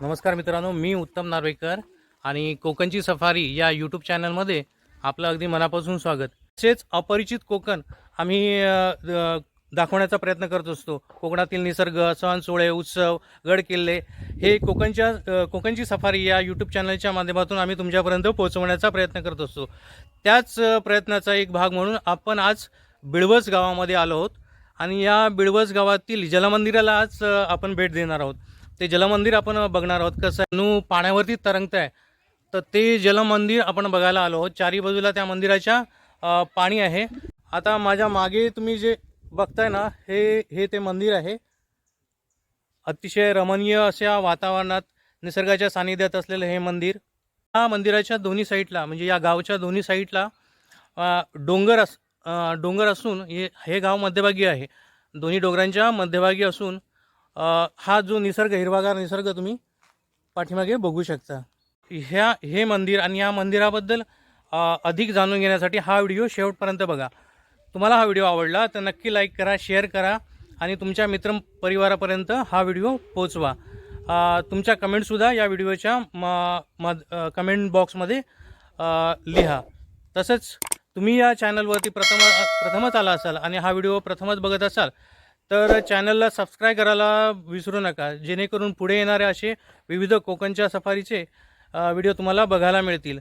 नमस्कार मित्रांनो मी उत्तम नार्वेकर आणि कोकणची सफारी या यूट्यूब चॅनलमध्ये आपलं अगदी मनापासून स्वागत. तसेच अपरिचित कोकण आम्ही दाखवण्याचा प्रयत्न करत असतो. कोकणातील निसर्ग सण सोहळे उत्सव गड किल्ले हे कोकणच्या कोकणची सफारी या यूट्यूब चॅनलच्या माध्यमातून आम्ही तुमच्यापर्यंत पोहोचवण्याचा प्रयत्न करत असतो. त्याच प्रयत्नाचा एक भाग म्हणून आपण आज बिळवस गावामध्ये आलो आहोत आणि या बिळवस गावातील जलमंदिराला आज आपण भेट देणार आहोत. ते जलमंदिर आपण बघणार आहोत. कसं नू पाण्यावरती तरंगत आहे तर ते जलमंदिर आपण बघायला आलो आहोत. चारी बाजूला त्या मंदिराच्या पाणी आहे. आता माझ्या मागे तुम्ही जे बघताय ना हे हे ते मंदिर आहे. अतिशय रमणीय अशा वातावरणात निसर्गाच्या सानिध्यात असलेलं हे मंदिर. या मंदिराच्या दोन्ही साईडला म्हणजे या गावच्या दोन्ही साईडला डोंगर अस डोंगर असून हे हे गाव मध्यभागी आहे. दोन्ही डोंगरांच्या मध्यभागी असून हा जो निसर्ग हिरवागार निसर्ग तुम्ही पाठीमागे बघू शकता. ह्या हे मंदिर आणि या मंदिराबद्दल अधिक जाणून घेण्यासाठी हा व्हिडिओ शेवटपर्यंत बघा. तुम्हाला हा व्हिडिओ आवडला तर नक्की लाईक करा शेअर करा आणि तुमच्या मित्र परिवारापर्यंत हा व्हिडिओ पोचवा तुमच्या कमेंटसुद्धा या व्हिडिओच्या म मद कमेंट बॉक्समध्ये लिहा. तसंच तुम्ही या चॅनलवरती प्रथम प्रथमच आला असाल आणि हा व्हिडिओ प्रथमच बघत असाल तर चॅनलला सबस्क्राईब करायला विसरू नका. जेणेकरून पुढे येणारे असे विविध कोकणच्या सफारीचे व्हिडिओ तुम्हाला बघायला मिळतील.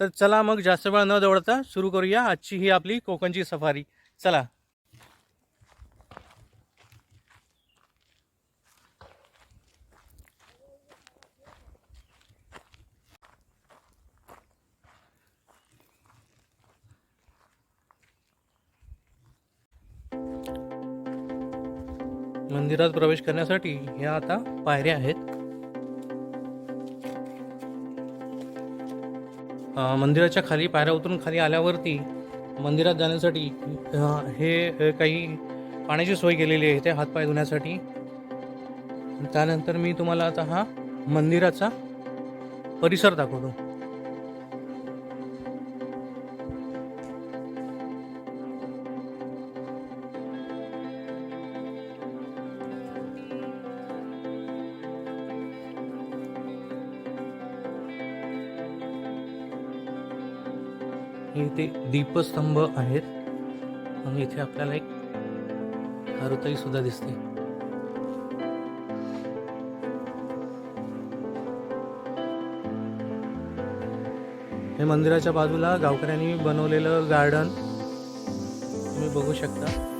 तर चला मग जास्त वेळ न दौडता सुरू करूया आजची ही आपली कोकणची सफारी. चला. मंदिरात प्रवेश करण्यासाठी ह्या आता पायऱ्या आहेत. मंदिराच्या खाली पायऱ्या उतरून खाली आल्यावरती मंदिरात जाण्यासाठी हे काही पाण्याची सोय केलेली आहे ते हातपाय धुण्यासाठी. त्यानंतर मी तुम्हाला आता हा मंदिराचा परिसर दाखवतो. ते दीपस्तंभ आहेत. आणि इथे आपल्याला एक हारुताई सुद्धा दिसते. हे मंदिराच्या बाजूला गावकऱ्यांनी बनवलेलं गार्डन तुम्ही बघू शकता.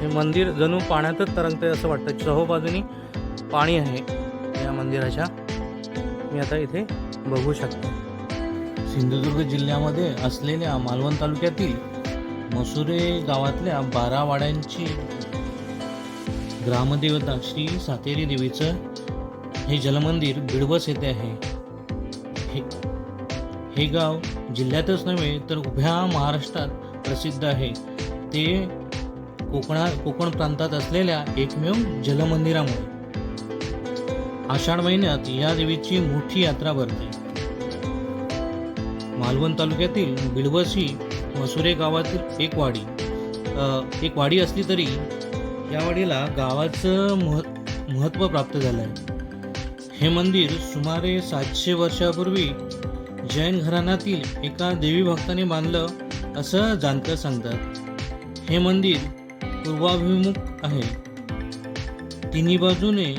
हे मंदिर जणू पाण्यातच तरंगतंय असं वाटतं. चहो बाजूनी पाणी आहे या मंदिराच्या. मी आता इथे बघू शकतो. सिंधुदुर्ग जिल्ह्यामध्ये असलेल्या मालवण तालुक्यातील मसुरे गावातल्या बारा वाड्यांची ग्रामदेवता श्री सातेरी देवीचं हे जलमंदिर बिडवस येथे आहे. हे हे गाव जिल्ह्यातच नव्हे तर उभ्या महाराष्ट्रात प्रसिद्ध आहे. ते कोकणा कोकण प्रांतात असलेल्या एकमेव जलमंदिरामुळे. आषाढ महिन्यात या देवीची मोठी यात्रा भरते. मालवण तालुक्यातील बिळवस मसुरे गावातील एक वाडी एक वाडी असली तरी या वाडीला गावाचं मह महत्त्व प्राप्त झालं आहे हे मंदिर सुमारे सातशे वर्षापूर्वी जैन घराण्यातील एका देवी भक्ताने बांधलं असं जाणकर सांगतात. हे मंदिर पूर्वाभिमुख आहे. तिन्ही बाजूने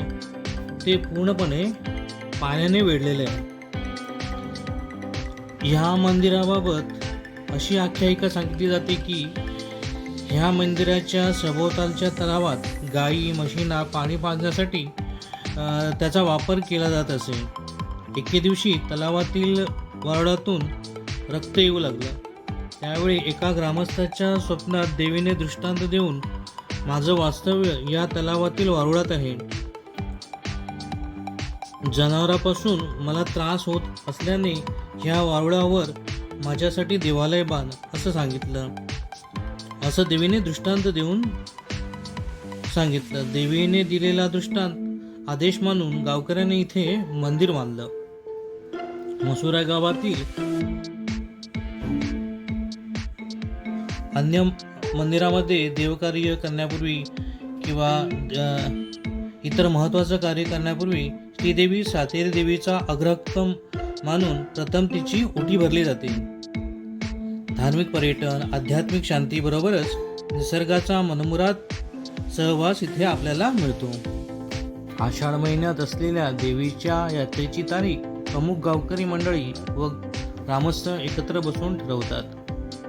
ते पूर्णपणे पाण्याने वेढलेले आहे. ह्या मंदिराबाबत अशी आख्यायिका सांगितली जाते की ह्या मंदिराच्या सभोवतालच्या तलावात गाई म्हशींना पाणी पाजण्यासाठी त्याचा वापर केला जात असे. एके दिवशी तलावातील वरडातून रक्त येऊ लागलं. त्यावेळी एका ग्रामस्थाच्या स्वप्नात देवीने दृष्टांत देऊन माझं वास्तव्य या तलावातील वारुळात आहे. जनावरापासून मला त्रास होत असल्याने ह्या वारुळावर माझ्यासाठी देवालय बांध असं सांगितलं. असं देवीने दृष्टांत देऊन सांगितलं. देवीने दिलेला दृष्टांत आदेश मानून गावकऱ्यांनी इथे मंदिर बांधलं. मसुरा गावातील अन्य मंदिरामध्ये देवकार्य करण्यापूर्वी किंवा इतर महत्त्वाचं कार्य करण्यापूर्वी श्रीदेवी सातेरी देवीचा अग्रक्रम मानून प्रथम तिची ओटी भरली जाते. धार्मिक पर्यटन आध्यात्मिक शांतीबरोबरच निसर्गाचा मनमुराद सहवास इथे आपल्याला मिळतो. आषाढ महिन्यात असलेल्या देवीच्या यात्रेची तारीख अमुक गावकरी मंडळी व ग्रामस्थ एकत्र बसून ठरवतात.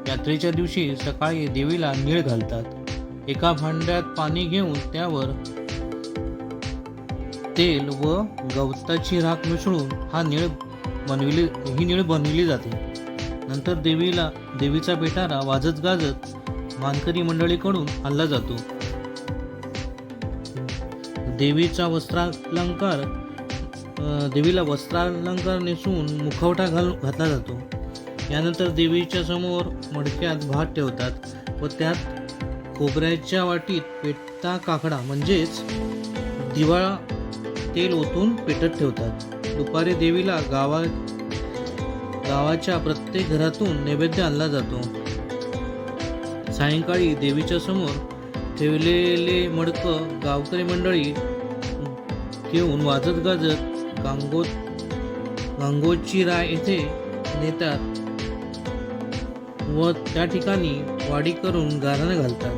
यात्रेच्या दिवशी सकाळी देवीला नीळ घालतात. एका भांड्यात पाणी घेऊन त्यावर तेल व गवताची राख मिसळून हा निळ बनविली ही निळ बनविली जाते. नंतर देवीला देवीचा पेटारा वाजत गाजत मानकरी मंडळीकडून आणला जातो. देवीचा वस्त्रालंकार देवीला वस्त्रालंकार नेसून मुखवटा घाल घातला जातो. यानंतर देवीच्या समोर मडक्यात भात ठेवतात व त्यात खोबऱ्याच्या वाटीत पेटता काकडा म्हणजेच दिवाळा तेल ओतून पेटत ठेवतात. दुपारी देवीला गावा गावाच्या प्रत्येक घरातून नैवेद्य आणला जातो. सायंकाळी देवीच्या समोर ठेवलेले मडक गावकरी मंडळी घेऊन वाजत गाजत गांगो गांगोची राय येथे नेतात. व त्या ठिकाणी वाडी करून गारानं घालतात.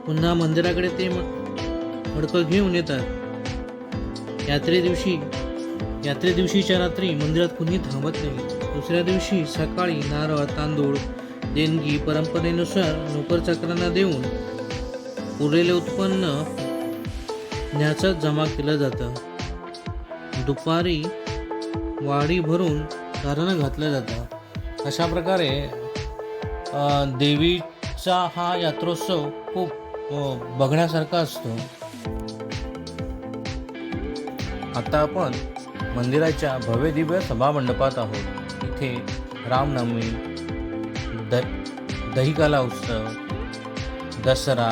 पुन्हा मंदिराकडे ते मडकं घेऊन येतात. यात्रे दिवशी यात्रे दिवशीच्या रात्री मंदिरात कुणी थांबत नाही. दुसऱ्या दिवशी सकाळी नारळ तांदूळ देणगी परंपरेनुसार नोकरचाकरांना देऊन उरलेले उत्पन्न न्याचा जमा केलं जातं. दुपारी वाडी भरून कारण घातलं जातं. अशा प्रकारे देवीचा हा यात्रोत्सव खूप बघण्यासारखा असतो. आता आपण मंदिराच्या भव्य दिव्य सभामंडपात आहोत. इथे रामनवमी द दहिकाला उत्सव दसरा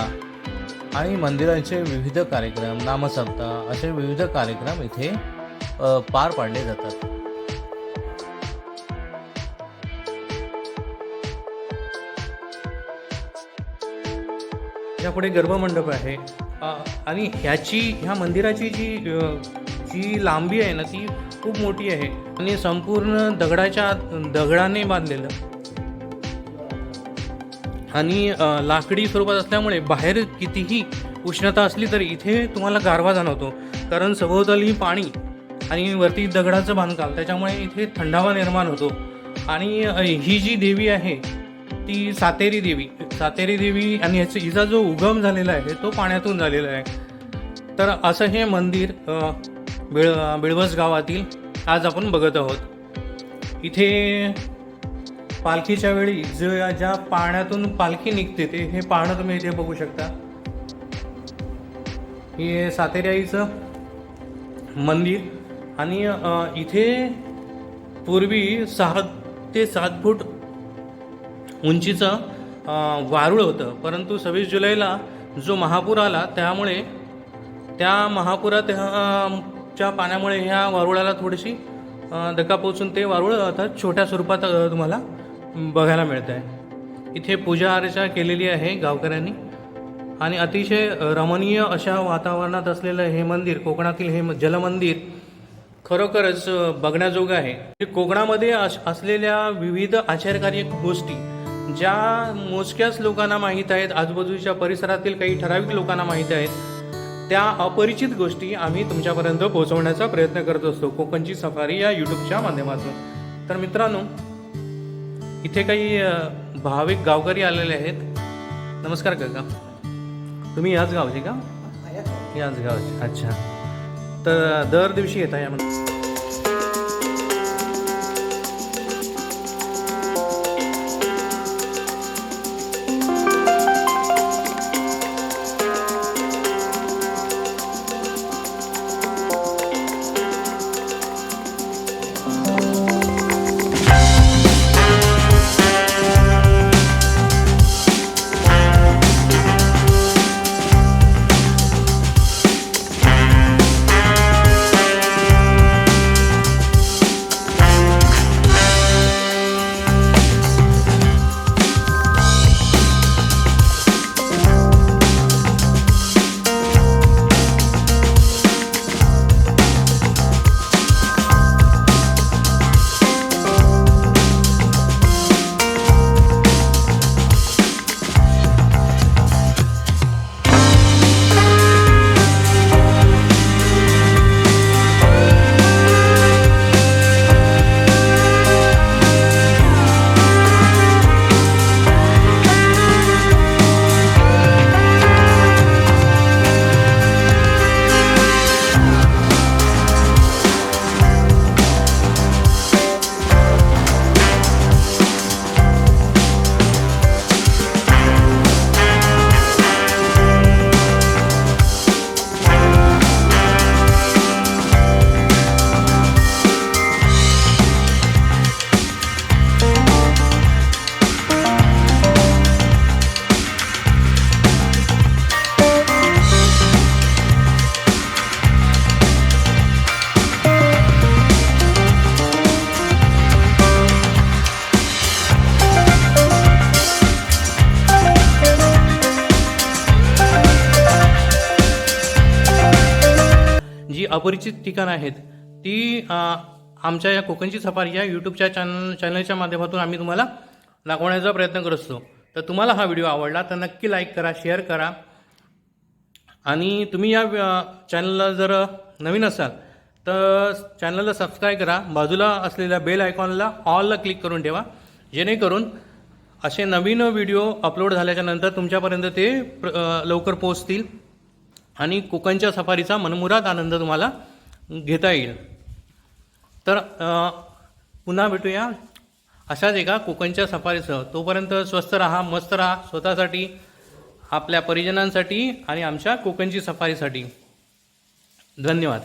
आणि मंदिराचे विविध कार्यक्रम नामसप्ताह असे विविध कार्यक्रम इथे पार पाडले जातात. त्याच्यापुढे गर्भमंडप आहे. आणि ह्याची ह्या मंदिराची जी जी लांबी आहे ना ती खूप मोठी आहे. आणि संपूर्ण दगडाच्या दगडाने बांधलेलं. आणि लाकडी स्वरूपात असल्यामुळे बाहेर कितीही उष्णता असली तरी इथे तुम्हाला गारवा जाणवतो. कारण सभोवताली पाणी आणि वरती दगडाचं बांधकाम त्याच्यामुळे इथे थंडावा निर्माण होतो. आणि ही जी देवी आहे ती सातेरी देवी. सातेरी देवी आणि याचा हिचा जो उगम झालेला आहे तो पाण्यातून झालेला आहे. तर असं हे मंदिर बिळ बिळवस गावातील आज आपण बघत आहोत. इथे पालखीच्या वेळी जो ज्या पाण्यातून पालखी निघते ते हे पाहणं तुम्ही इथे बघू शकता. हे सातेरी आईचं मंदिर आणि इथे पूर्वी सहा ते सात फूट उंचीचं वारुळ होतं. परंतु सव्वीस जुलैला जो महापूर आला त्यामुळे त्या महापुरात च्या पाण्यामुळे ह्या वारुळाला थोडीशी धक्का पोचून ते वारुळ आता छोट्या स्वरूपात तुम्हाला बघायला मिळत आहे इथे पूजा अर्चा केलेली आहे गावकऱ्यांनी. आणि अतिशय रमणीय अशा वातावरणात असलेलं हे मंदिर कोकणातील हे म- जलमंदिर खरोखरच बघण्याजोगं आहे. कोकणामध्ये अस- असलेल्या विविध आश्चर्यकारक गोष्टी ज्या मोजक्याच लोकांना माहीत आहेत आजूबाजूच्या परिसरातील काही ठराविक लोकांना माहीत आहेत त्या अपरिचित गोष्टी आम्ही तुमच्यापर्यंत पोहोचवण्याचा प्रयत्न करत असतो. कोकणची सफारी या यूट्यूबच्या माध्यमातून. तर मित्रांनो इथे काही भाविक गावकरी आलेले आहेत. नमस्कार काका. तुम्ही याच गावचे का? याच गावचे. अच्छा. तर दर दिवशी येता या म्हणजे अपरिचित ठिकाणं आहेत. ती आमच्या या कोकणची सफारी या यूट्यूबच्या चॅन चॅनलच्या माध्यमातून आम्ही तुम्हाला दाखवण्याचा प्रयत्न करत. असतो तर तुम्हाला हा व्हिडिओ आवडला तर नक्की लाईक करा शेअर करा. आणि तुम्ही या चॅनलला जर नवीन असाल तर चॅनलला सबस्क्राईब करा. बाजूला असलेल्या बेल आयकॉनला ऑलला क्लिक करून ठेवा. जेणेकरून असे नवीन व्हिडिओ अपलोड झाल्याच्यानंतर तुमच्यापर्यंत ते प्र- लवकर पोहोचतील. आणि कोकणच्या सफारीचा मनमुराद आनंद तुम्हाला घेता येईल. तर पुन्हा भेटूया. अशाच एका कोकणच्या सफारीसह. तोपर्यंत स्वस्त राहा मस्त राहा स्वतःसाठी आपल्या परिजनांसाठी आणि आमच्या कोकणची सफारीसाठी. धन्यवाद.